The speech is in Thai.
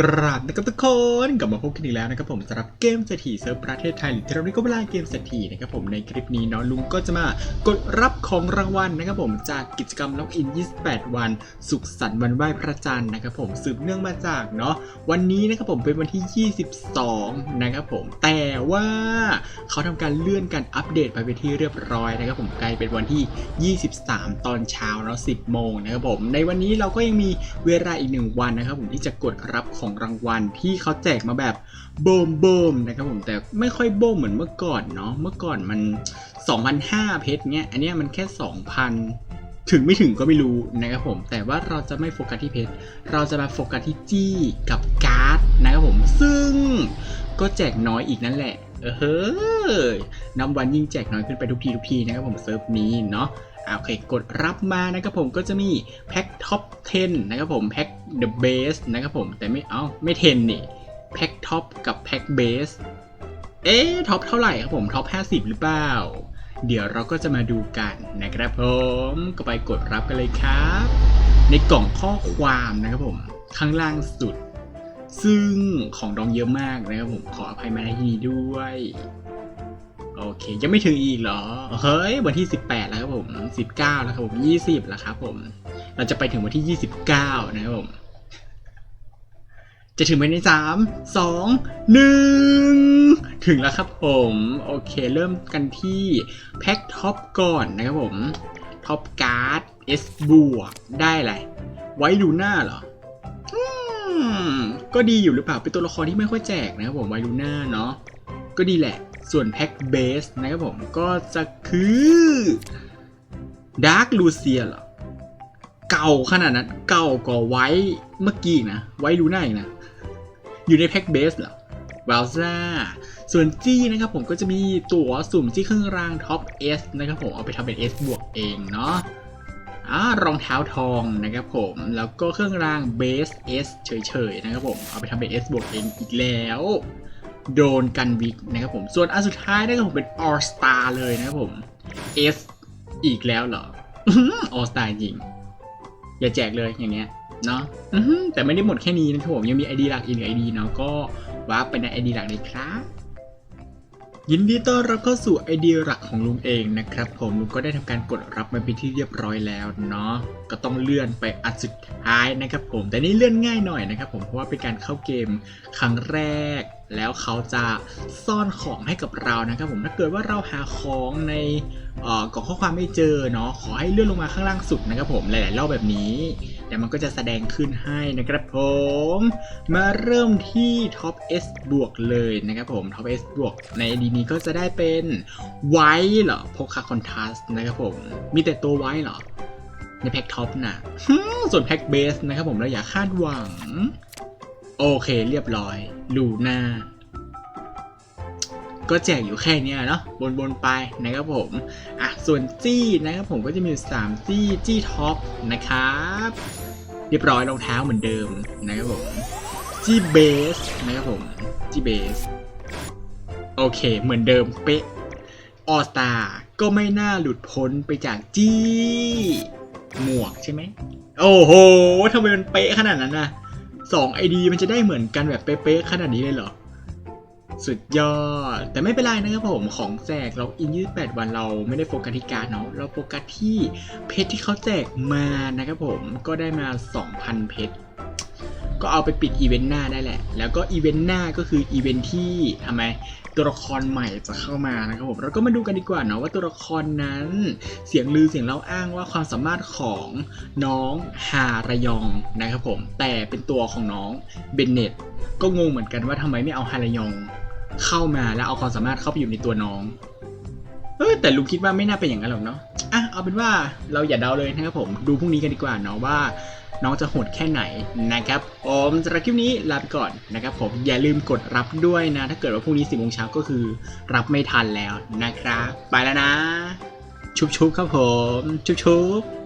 กราบนะครับทุกคนกลับมาพบกันอีกแล้วนะครับผมสำหรับเกมเศรษฐีเซิร์ฟประเทศไทยหรือที่เราเรียกว่าเวลาเกมเศรษฐีนะครับผมในคลิปนี้เนาะลุงก็จะมากดรับของรางวัลนะครับผมจากกิจกรรมล็อกอิน 28 วัน สุขสันต์วันไหว้พระจันทร์นะครับผมสืบเนื่องมาจากเนาะวันนี้นะครับผมเป็นวันที่ 22 นะครับผมแต่ว่าเขาทำการเลื่อนการอัปเดตไปเป็นที่เรียบร้อยนะครับผมกลายเป็นวันที่ 23 ตอนเช้าเนาะ10 โมงนะครับผมในวันนี้เราก็ยังมีเวลาอีกหนึ่งวันนะครับผมที่จะกดรับของรางวัลที่เขาแจกมาแบบโบมโบมนะครับผมแต่ไม่ค่อยโบมเหมือนเมื่อก่อนเนาะเมื่อก่อนมัน 2,500 เพชรเนี้ยอันเนี้ยมันแค่ 2,000 ถึงไม่ถึงก็ไม่รู้นะครับผมแต่ว่าเราจะไม่โฟกัสที่เพชรเราจะมาโฟกัสที่จี้กับการ์ดนะครับผมซึ่งก็แจกน้อยอีกนั่นแหละเออเฮ้ยนับวันยิ่งแจกน้อยขึ้นไปทุกทีทุกทีนะครับผมเซิร์ฟนี้เนาะ โอเคกดรับมานะครับผมก็จะมีแพ็คท็อป 10 นะครับผมแพ็ค The Base นะครับผมแต่ไม่เอ้าไม่ 10 นี่แพ็คท็อปกับแพ็คเบสเอ๊ท็อปเท่าไหร่ครับผมท็อป 50 หรือเปล่า เดี๋ยวเราก็จะมาดูกันนะครับผมก็ไปกดรับกันเลยครับ ในกล่องข้อความนะครับผมข้างล่างสุด ซึ่งของดองเยอะมากนะครับผมขออภัยมาในที่นี้ด้วย โอเค ยังไม่ถึงอีกเหรอ เฮ้ย วันที่ 18 แล้วครับผม 19 แล้วครับผม 20 แล้วครับผม เราจะไปถึงวันที่ 29 นะครับผม จะถึงภายในสามสองหนึ่งถึงแล้วครับผม โอเค เริ่มกันที่แพ็คท็อปก่อนนะครับผม ท็อปการ์ด S บวก ได้อะไร ไว้ลูน่าเหรอก็ดีอยู่หรือเปล่า เป็นตัวละครที่ไม่ค่อยแจกนะครับผมไวลูน่าเนาะ ก็ดีแหละ ส่วนแพ็คเบสนะครับผมก็จะคือดาร์ l ลูเซียเหรอ เก่าขนาดนั้น เก่ากว่าไว้เมื่อกี้นะ ไว้ลูน่าอีกนะ อยู่ในแพ็คเบสเหรอวาลซ่าส่วนจี้นะครับผมก็จะมีตั๋วสุ่มจี้เครื่องรางท็อป S นะครับผมเอาไปทำเป็น S บวกเองเนาะรองเท้าทองนะครับผมแล้วก็เครื่องรางเบส S เฉยๆนะครับผมเอาไปทำเป็น S บวกเองอีกแล้ว โดนกันวิกนะครับผม ส่วนอันสุดท้ายนะครับผมเป็น All Star เลยนะครับผม S อีกแล้วเหรอ All Star จริง อย่าแจกเลยอย่างเงี้ยเนาะแต่ไม่ได้หมดแค่นี้นะครับผมยังมี ID หลักอีกหนึ่ง ID เนาะก็วาร์ปไปใน ID หลักเลยครับยินดีต้อนรับเข้าสู่ไอเดียหลักของลุงเองนะครับผมลุงก็ได้ทำการกดรับมาเป็นที่เรียบร้อยแล้วเนาะก็ต้องเลื่อนไปอันสุดท้ายนะครับผมแต่นี่เลื่อนง่ายหน่อยนะครับผมเพราะว่าเป็นการเข้าเกมครั้งแรก แล้วเขาจะซ่อนของให้กับเรานะครับผมถ้าเกิดว่าเราหาของในกล่องข้อความไม่เจอเนาะขอให้เลื่อนลงมาข้างล่างสุดนะครับผมหลายๆรอบแบบนี้เดี๋ยวมันก็จะแสดงขึ้นให้นะครับผม มาเริ่มที่ท็อป S บวกเลยนะครับผมท็อป S บวกในดีนี้ก็จะได้เป็นไวท์เหรอพกคาคอนทัสนะครับผม มีแต่ตัวไวท์เหรอ ในแพ็คท็อปน่ะส่วนแพ็คเบสนะครับผมเราอย่าคาดหวัง โอเคเรียบร้อยลูน่าก็แจกอยู่แค่นี้เนาะบนบนไปนะครับผม อะ ส่วนจี้นะครับผมก็จะมี3จี้จี้ท็อปนะครับ เรียบร้อยรองเท้าเหมือนเดิมนะครับผม จี้เบสนะครับผม จี้เบส โอเค เหมือนเดิมเป๊ะ ออสตาก็ไม่น่าหลุดพ้นไปจากจี้ หมวกใช่ไหม โอ้โหทำไมมันเป๊ะขนาดนั้นนะ สองไอดีมันจะได้เหมือนกันแบบเป๊ะๆขนาดนี้เลยเหรอ สุดยอด แต่ไม่เป็นไรนะครับผมของแจกเราอิน 28 วันเราไม่ได้โฟกัสที่การเนาะเราโฟกัสที่เพชรที่เขาแจกมานะครับผมก็ได้มา 2,000 เพชร ก็เอาไปปิดอีเวนต์หน้าได้แหละ แล้วก็อีเวนต์หน้าก็คืออีเวนต์ที่ทำไมตัวละครใหม่จะเข้ามานะครับผมเราก็มาดูกันดีกว่าเนาะว่าตัวละครนั้น เสียงลือเสียงเล่าอ้างว่าความสามารถของน้องฮาระยองนะครับผม แต่เป็นตัวของน้องเบนเน็ตก็งงเหมือนกันว่าทำไมไม่เอาฮาระยองเข้ามาแล้วเอาความสามารถเข้าไปอยู่ในตัวน้องเออแต่ลุงคิดว่าไม่น่าเป็นอย่างนั้นหรอกเนาะอะเอาเป็นว่าเราอย่าเดาเลยนะครับผมดูพรุ่งนี้กันดีกว่าเนาะว่า น้องจะโหดแค่ไหนนะครับผมสำหรับคลิปนี้ลาไปก่อนนะครับผมอย่าลืมกดรับด้วยนะ ถ้าเกิดว่าพรุ่งนี้สิบโมงเช้าก็คือรับไม่ทันแล้วนะครับ ไปแล้วนะ ชุบๆครับผม ชุบๆ